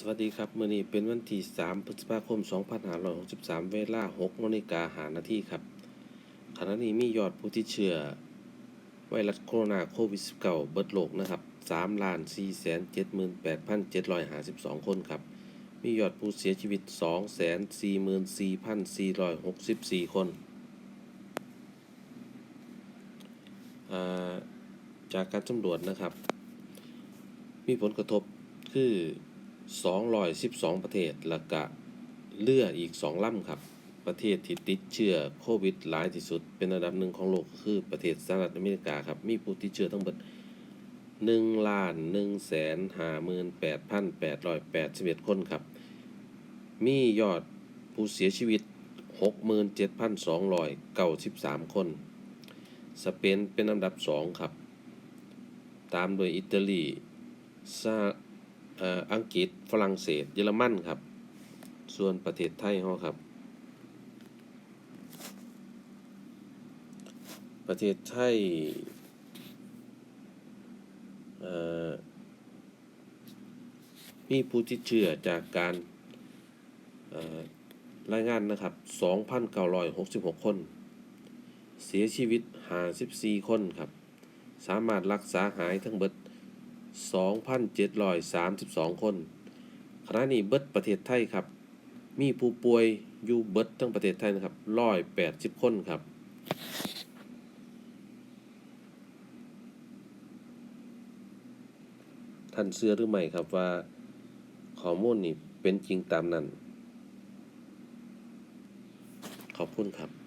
สวัสดีครับมื้อนี้เป็นวันที่ 3 พฤษภาคม 2563 เวลา6นาฬิกาหานาทีครับขณะนี้มียอดผู้ที่เชื้อไวรัสโคโรนาโควิด 19 เบิดโลกนะครับ3ล้าน478,752 คนครับ มียอดผู้เสียชีวิต 244,464 คนอ่าจากการสำรวจนะครับ มีผลกระทบคือ 212 ประเทศแล้วก็เรืออีก 2ลำครับ ประเทศที่ติดเชื้อโควิดหลายที่สุด เป็นอันดับหนึ่งของโลกคือประเทศสหรัฐอเมริกาครับ มีผู้ติดเชื้อทั้งหมด1ล้าน1แสน58,881 คนครับ มียอดผู้เสียชีวิต 67,293 คน สเปนเป็นอันดับ 2 ครับ ตามโดยอิตาลีซา อังกฤษฝรั่งเศส เยอรมันครับ ส่วนประเทศไทยเราครับ ประเทศไทยมีผู้ติดเชื้อจากการรายงานนะครับ 2,966 คน เสียชีวิต 54 คนครับ สามารถรักษาหายทั้งเบิด 2,732 คน ขณะนี้เบิดประเทศไทยครับ มีผู้ป่วยอยู่เบิดทั้งประเทศไทยนะครับ 180 คนครับท่านเชื่อหรือไม่ครับว่าข้อมูลนี้เป็นจริงตามนั้น ขอบคุณครับ